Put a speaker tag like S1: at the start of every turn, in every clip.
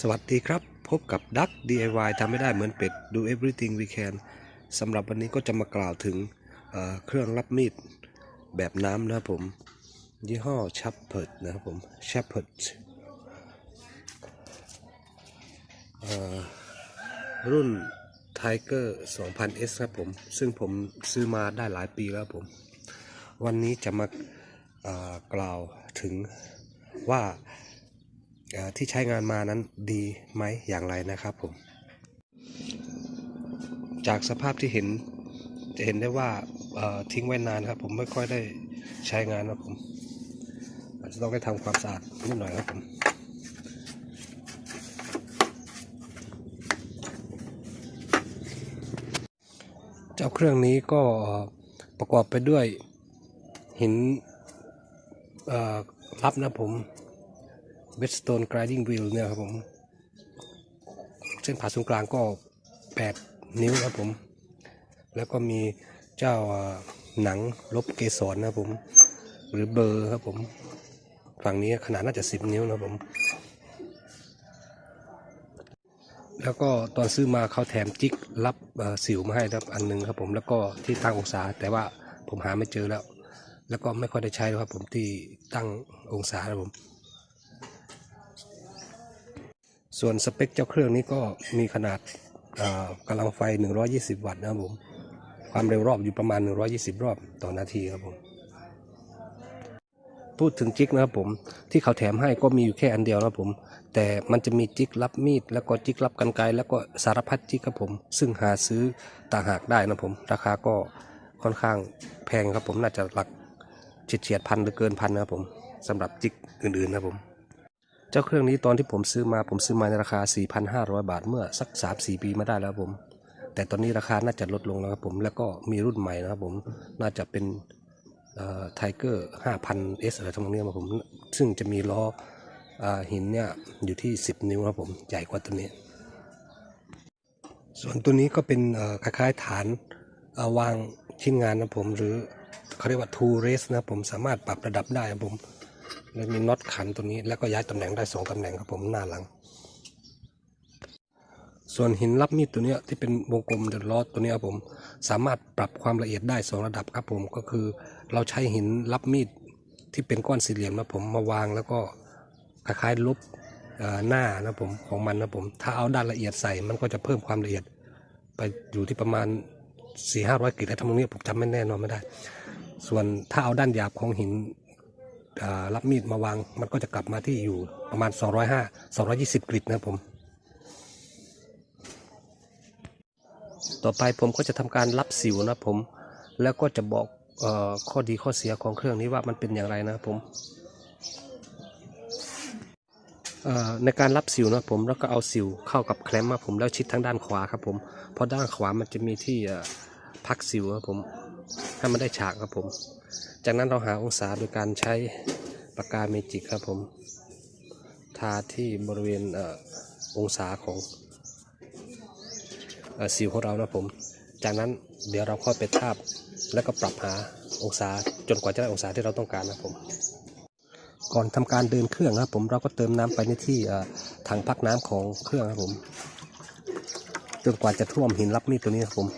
S1: สวัสดีครับ พบกับดัก DIY ทำไม่ได้เหมือนเป็ด do everything we can สำหรับวันนี้ก็จะมากล่าวถึงเเครื่องรับมีดแบบน้ำนะครับผม ยี่ห้อ Shepherd นะครับผม Shepherd เอ่อรุ่น Tiger 2000S ครับผม ซึ่งผมซื้อมาได้หลายปีแล้วผม วันนี้จะมากล่าวถึงว่า ที่ใช้งานมานั้นดีไหมอย่างไรนะครับผม จากสภาพที่เห็นจะเห็นได้ว่าทิ้งไว้นานครับ ผมไม่ค่อยได้ใช้งานนะครับผมอาจจะต้องได้ทำความสะอาดนิดหน่อยครับผมเจ้าเครื่องนี้ก็ประกอบไปด้วยหินรับนะผม เวสโตนกราดิ้งวิลเนี่ยครับผม เส้นผ่าศูนย์กลางก็ 8 นิ้วครับผม แล้วก็มีเจ้าหนังลบเกสรนะครับผม หรือเบอร์ครับผม ฝั่งนี้ขนาดน่าจะ 10 นิ้วนะครับผม แล้วก็ตอนซื้อมาเขาแถมจิกรับสิวมาให้ครับอันหนึงครับผมแล้วก็ที่ตั้งองศาแต่ว่าผมหาไม่เจอแล้ว แล้วก็ไม่ค่อยได้ใช้แล้วครับผมที่ตั้งองศาครับผม ส่วนสเปคเจ้าเครื่องนี้ก็มีขนาดกำลังไฟ 120 วัตต์นะครับผม ความเร็วรอบอยู่ประมาณ 120 รอบต่อนาทีครับผม พูดถึงจิกนะครับผม ที่เขาแถมให้ก็มีอยู่แค่อันเดียวนะครับผม แต่มันจะมีจิกรับมีด แล้วก็จิกรับกันไกรแล้วก็สารพัดจิกครับผม ซึ่งหาซื้อต่างหากได้นะผม ราคาก็ค่อนข้างแพงครับผม น่าจะหลักเฉียดเฉียดพันหรือเกินพันนะครับผมสำหรับจิกอื่นๆนะครับผม เจ้าเครื่องนี้ตอนที่ผมซื้อมาผมซื้อมาในราคา 4,500 บาทเมื่อสัก 3-4 ปีมาได้แล้วผม แต่ตอนนี้ราคาน่าจะลดลงแล้วครับผมแล้วก็มีรุ่นใหม่นะครับผมน่าจะเป็นไทเกอร์ 5,000S อะไรทั้งนี้ครับผม ซึ่งจะมีล้ออหินเนี่ยอยู่ที่ 10 นิ้วครับผมใหญ่กว่าตัวนี้ ส่วนตัวนี้ก็เป็นคล้ายๆฐานเอ่อวางชิ้นงานนะผมหรือเขาเรียกว่า two race นะผมสามารถปรับระดับได้ครับผม แล้วมีน็อตขันตัวนี้แล้วก็ย้ายตำแหน่งได้สองตำแหน่งครับผมหน้าหลัง ส่วนหินรับมีดตัวนี้ที่เป็นวงกลมเดือะลอตัวนี้ครับผมสามารถปรับความละเอียดได้สองระดับครับผมก็คือเราใช้หินรับมีดที่เป็นก้อนสี่เหลี่ยมนะผมมาวางแล้วก็คล้ายๆลบหน้านะผมของมันนะผมถ้าเอาด้านละเอียดใส่มันก็จะเพิ่มความละเอียด ไปอยู่ที่ประมาณ4 5 0 0กิโลอะไรทำตรงนี้ผมจำไม่แน่นอนไม่ได้ ส่วนถ้าเอาด้านหยาบของหิน รับมีดมาวาง มันก็จะกลับมาที่อยู่ประมาณ 205 220 กริดนะผม ต่อไปผมก็จะทำการรับสิวนะผม แล้วก็จะบอกออข้อดีข้อเสียของเครื่องนี้ว่ามันเป็นอย่างไรนะผมในการรับสิวนะผมแล้วก็เอาสิวเข้ากับแคลมครับผมแล้วชิดทางด้านขวาครับผมเพราะด้านขวามันจะมีที่พักสิวครับผมให้มันได้ฉากครับผม จากนั้นเราหาองศาโดยการใช้ปากกาเมจิกครับผม ทาที่บริเวณเอองศาของออสิวของเรานะผม จากนั้นเดี๋ยวเราค่อยไปทาบแล้วก็ปรับหาองศาจนกว่าจะได้องศาที่เราต้องการนะผม ก่อนทำการเดินเครื่องนะครับผมเราก็เติมน้ำไปในที่ถังพักน้ำของเครื่องครับผม จนกว่าจะท่วมหินรับมีดตัวนี้ครับผม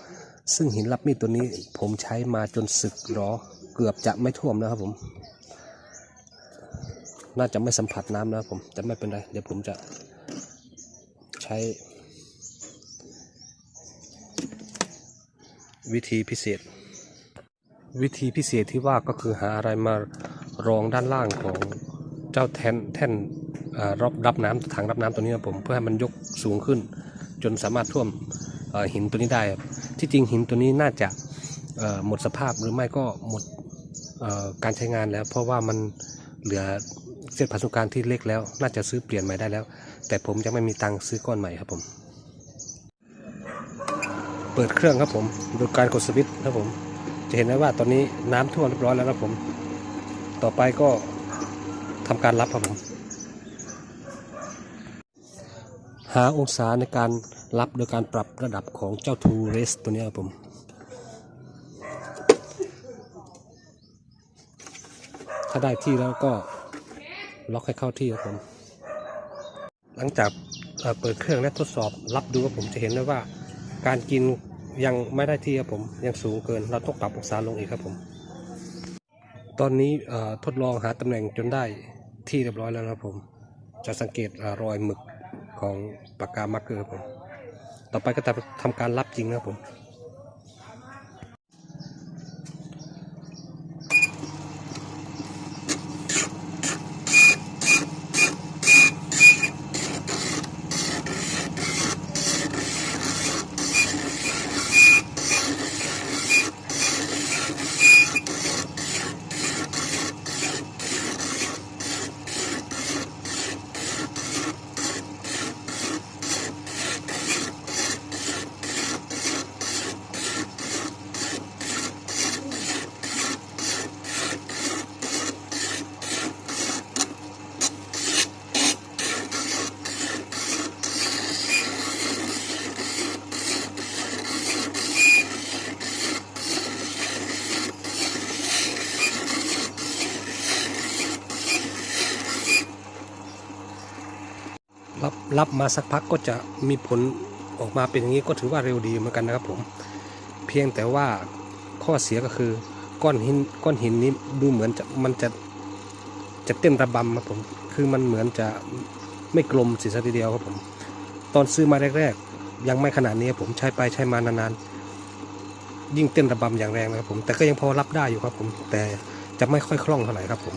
S1: ซึ่งหินรับมีดตัวนี้ผมใช้มาจนสึกหรอ เกือบจะไม่ท่วมแล้วครับผม น่าจะไม่สัมผัสน้ำแล้วผมแต่ไม่เป็นไร เดี๋ยวผมจะใช้ วิธีพิเศษ วิธีพิเศษที่ว่าก็คือหาอะไรมารองด้านล่างของเจ้าแทนแท่นรับรับน้ำถังรับน้ำตัวนี้ครับผม เพื่อให้มันยกสูงขึ้น จนสามารถท่วมหินตัวนี้ได้ ที่จริงหินตัวนี้น่าจะหมดสภาพหรือไม่ก็หมด การใช้งานแล้ว เพราะว่ามันเหลือเส้นผ่าศูนย์กลางที่เล็กแล้ว น่าจะซื้อเปลี่ยนใหม่ได้แล้ว แต่ผมยังไม่มีตังค์ซื้อก้อนใหม่ครับผม เปิดเครื่องครับผมโดยการกดสวิตช์ครับผม จะเห็นได้ว่าตอนนี้น้ำท่วมเรียบร้อยแล้วครับผม ต่อไปก็ทำการรับครับผม หาองศาในการรับโดยการปรับระดับของเจ้าทูเรสตัวนี้ครับผม ถ้าได้ที่แล้วก็ล็อกให้เข้าที่ครับผม หลังจากเปิดเครื่องและทดสอบรับดูครับผมจะเห็นได้ว่า การกินยังไม่ได้ที่ครับผมยังสูงเกิน เราต้องปรับองศาลงอีกครับผม ตอนนี้ทดลองหาตำแหน่งจนได้ที่เรียบร้อยแล้วนะครับผม จะสังเกตอรอยหมึกของปากกามาร์กเกอร์ครับผม ต่อไปก็จะทำการรับจริงนะครับผม รับมาสักพักก็จะมีผลออกมาเป็นอย่างนี้ก็ถือว่าเร็วดีเหมือนกันนะครับผม เพียงแต่ว่าข้อเสียก็คือก้อนหินก้อนหินนี้ดูเหมือนจะมันจะจะเต้นระบำครับผม คือมันเหมือนจะไม่กลมสีสัทีเดียวครับผม ตอนซื้อมาแรก ๆ ยังไม่ขนาดนี้ผมใช้ไปใช้มานานๆยิ่งเต้นระบำอย่างแรงนะครับผม แต่ก็ยังพอรับได้อยู่ครับผม แต่จะไม่ค่อยคล่องเท่าไหร่ครับผม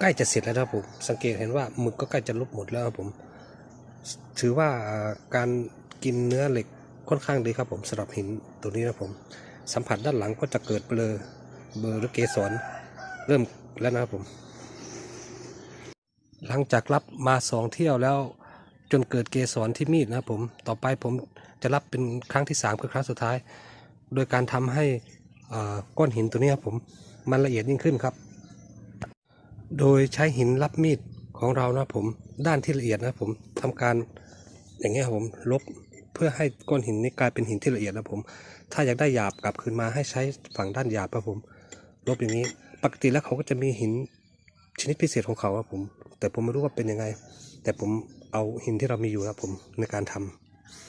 S1: ใกล้จะเสร็จแล้วนะครับผมสังเกตเห็นว่าหมึกก็ใกล้จะลุกหมดแล้วครับผม ถือว่าการกินเนื้อเหล็กค่อนข้างดีครับผมสำหรับหินตัวนี้นะครับผม สัมผัสด้านหลังก็จะเกิดเบลอเบลอหรือเกสรเริ่มแล้วนะครับผม หลังจากรับมาสองเที่ยวแล้วจนเกิดเกสรที่มีดนะครับผม ต่อไปผมจะรับเป็นครั้งที่สามคือครั้งสุดท้าย โดยการทำให้ก้อนหินตัวนี้ครับผม มันละเอียดยิ่งขึ้นครับ โดยใช้หินรับมีดของเรานะผมด้านที่ละเอียดนะผมทำการอย่างเงี้ยผมลบเพื่อให้ก้อนหินนี้กลายเป็นหินที่ละเอียดนะผม ถ้าอยากได้หยาบกลับคืนมาให้ใช้ฝั่งด้านหยาบครับผม ลบอย่างนี้ปกติแล้วเขาก็จะมีหินชนิดพิเศษของเขาครับผม แต่ผมไม่รู้ว่าเป็นยังไง แต่ผมเอาหินที่เรามีอยู่ครับผมในการท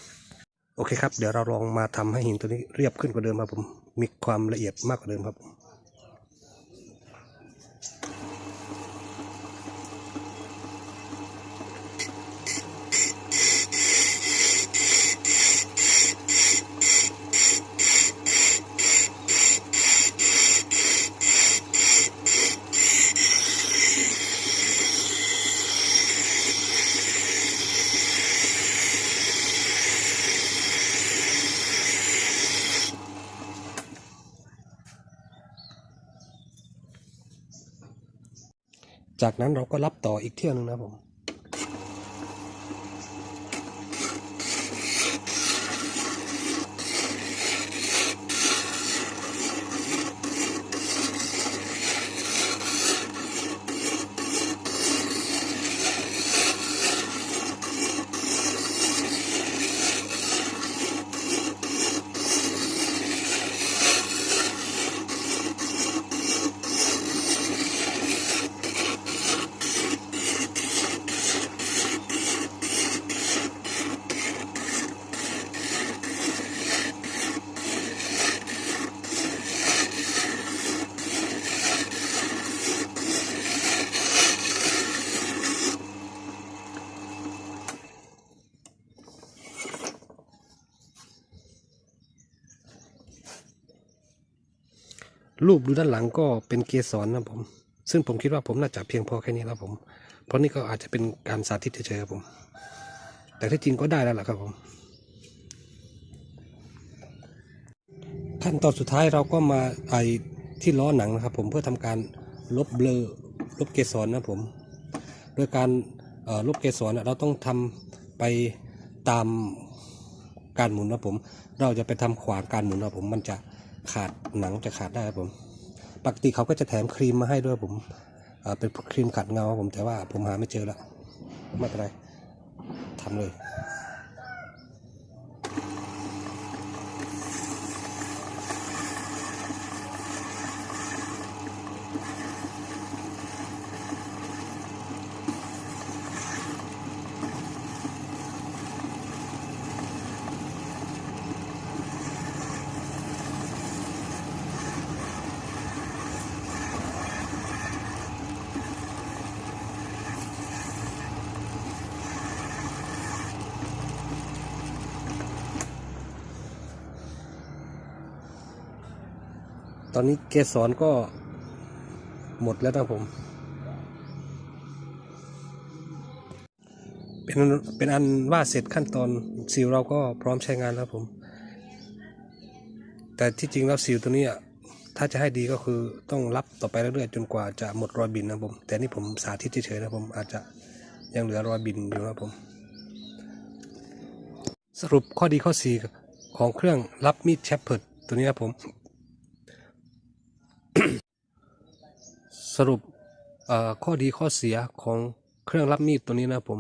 S1: ำโอเคครับ เดี๋ยวเราลองมาทำให้หินตัวนี้เรียบขึ้นกว่าเดิมครับผมมีความละเอียดมากกว่าเดิมครับผม จากนั้นเราก็รับต่ออีกเที่ยวหนึงนะผม รูปดูด้านหลังก็เป็นเกสรนะผม ซึ่งผมคิดว่าผมน่าจะเพียงพอแค่นี้แล้วผม เพราะนี่ก็อาจจะเป็นการสาธิตเฉยๆครับผม แต่ที่จริงก็ได้แล้วล่ะครับผม ขั้นตอนสุดท้ายเราก็มาไอที่ล้อหนังนะครับ ผมเพื่อทำการลบเบลอลบเกสรนะผม โดยการลบเกสรเราต้องทำไปตามการหมุนนะผม เราจะไปทำขวางการหมุนนะผมมันจะ ขาดหนังจะขาดได้ครับผมปกติเขาก็จะแถมครีมมาให้ด้วยผมเป็นครีมขัดเงาผมแต่ว่าผมหาไม่เจอแล้วไม่เป็นไรทำเลย ตอนนี้เกสรก็หมดแล้วนะผม เป็นเป็นอันว่าเสร็จขั้นตอนซิลเราก็พร้อมใช้งานแล้วผม แต่ที่จริงแล้วซิลตัวนี้ถ้าจะให้ดีก็คือต้องรับต่อไปเรื่อยๆจนกว่าจะหมดรอยบินนะผม แต่นี่ผมสาธิตเฉยๆนะผมอาจจะยังเหลือรอยบินอยู่นะผม สรุปข้อดีข้อเสียของเครื่องรับมีดแชปเพิร์ดตัวนี้ครับผม สรุปข้อดีข้อเสียของเครื่องรับมีดตัวนี้นะผม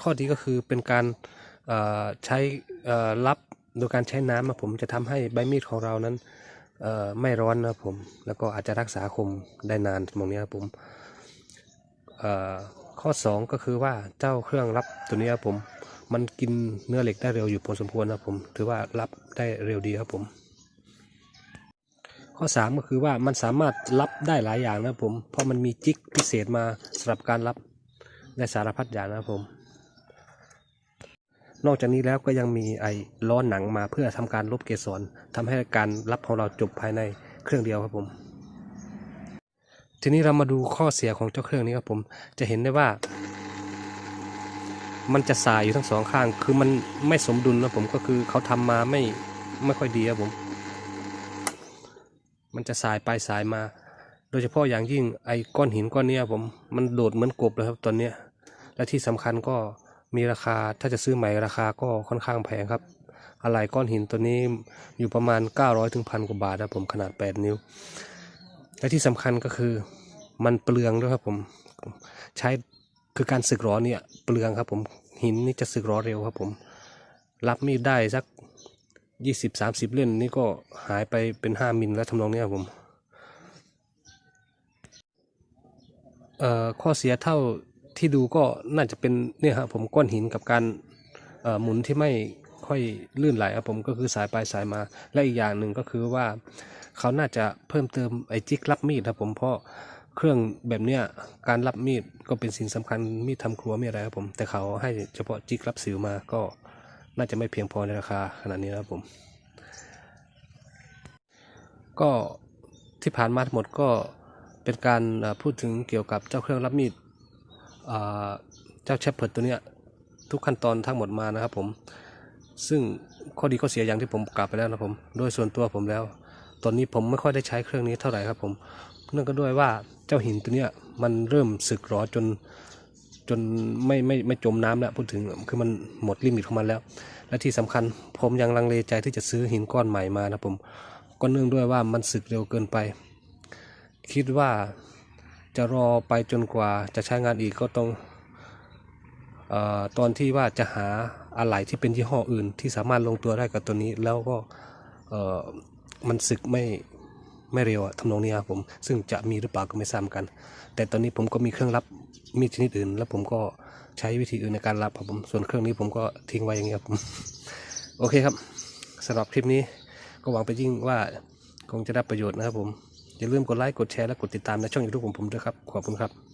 S1: ข้อดีก็คือเป็นการใช้รับโดยการใช้น้ำนะผมจะทำให้ใบมีดของเรานั้นไม่ร้อนนะผม แล้วก็อาจจะรักษาคมได้นานตรงนี้ครับผมเอ่อข้อ 2 ก็คือว่าเจ้าเครื่องรับตัวนี้ครับผม มันกินเนื้อเหล็กได้เร็วอยู่พอสมควรนะผม ถือว่ารับได้เร็วดีครับผม ข้อ 3 ก็คือว่ามันสามารถรับได้หลายอย่างนะผม เพราะมันมีจิกพิเศษมาสำหรับการรับได้สารพัดอย่างนะผม นอกจากนี้แล้วก็ยังมีไอ้ล้อหนังมาเพื่อทำการลบเกสรทำให้การรับของเราจบภายในเครื่องเดียวครับผม ทีนี้เรามาดูข้อเสียของเจ้าเครื่องนี้ครับผม จะเห็นได้ว่า มันจะสายอยู่ทั้งสองข้าง คือมันไม่สมดุลนะผมก็คือเขาทำมาไม่ไม่ค่อยดีครับผม มันจะสายไปสายมา โดยเฉพาะอย่างยิ่งไอ้ก้อนหินก้อนเนี้ยผมมันโดดเหมือนกบเลยครับตอนเนี้ยและที่สำคัญก็มีราคาถ้าจะซื้อใหม่ราคาก็ค่อนข้างแพงครับอะไหล่ก้อนหินตัวนี้อยู่ประมาณ 900ถึงพันกว่าบาทนะผมขนาด 8 นิ้ว และที่สำคัญก็คือมันเปลืองด้วยครับผมใช้คือการสึกหรอเนี่ยเปลืองครับผมหินนี่จะสึกหรอเร็วครับผม รับมีดได้สัก ยี่สิบสามสิบเล่นนี่ก็หายไปเป็นห้ามิลแล้วทำนองเนี้ยครับผมเอ่อข้อเสียเท่าที่ดูก็น่าจะเป็นเนี่ยครับผมก้อนหินกับการเอ่อหมุนที่ไม่ค่อยลื่นไหลครับผมก็คือสายไปสายมาและอีกอย่างหนึ่งก็คือว่าเขาน่าจะเพิ่มเติมไอ้จิกรับมีดครับผมเพราะเครื่องแบบเนี้ยการรับมีดก็เป็นสิ่งสำคัญมีดทำครัวมีอะไรครับผมแต่เขาให้เฉพาะจิกรับสิวมาก็ น่าจะไม่เพียงพอในราคาขนาดนี้นะครับผม ก็ที่ผ่านมาทั้งหมดก็เป็นการพูดถึงเกี่ยวกับเจ้าเครื่องรับมีดเจ้าแชปเพิร์ดตัวเนี้ยทุกขั้นตอนทั้งหมดมานะครับผม ซึ่งข้อดีข้อเสียอย่างที่ผมกล่าวไปแล้วนะครับผมโดยส่วนตัวผมแล้ว ตอนนี้ผมไม่ค่อยได้ใช้เครื่องนี้เท่าไหร่ครับผม เนื่องก็ด้วยว่าเจ้าหินตัวเนี้ยมันเริ่มสึกหรอจน จนไม่ไม่ไม่จมน้ำแล้วพูดถึงคือมันหมดลิมิตของมันแล้ว และที่สำคัญผมยังลังเลใจที่จะซื้อหินก้อนใหม่มานะผมก็เนื่องด้วยว่ามันสึกเร็วเกินไป คิดว่าจะรอไปจนกว่าจะใช้งานอีกก็ต้องออตอนที่ว่าจะหาอะไหล่ที่เป็นยี่ห้ออื่นที่สามารถลงตัวได้กับตัวนี้ แล้วก็มันสึกไม่ ไม่เร็วอะทำนองนี้ครับผม ซึ่งจะมีหรือเปล่าก็ไม่ทราบกัน แต่ตอนนี้ผมก็มีเครื่องรับมีดชนิดอื่น แล้วผมก็ใช้วิธีอื่นในการรับครับผม ส่วนเครื่องนี้ผมก็ทิ้งไว้อย่างเงี้ยครับผม โอเคครับสำหรับคลิปนี้ก็หวังไปยิ่งว่าคงจะได้ประโยชน์นะครับผม อย่าลืมกดไลค์ กดแชร์ และกดติดตามในช่องยูทูบของผมด้วยครับ ขอบคุณครับ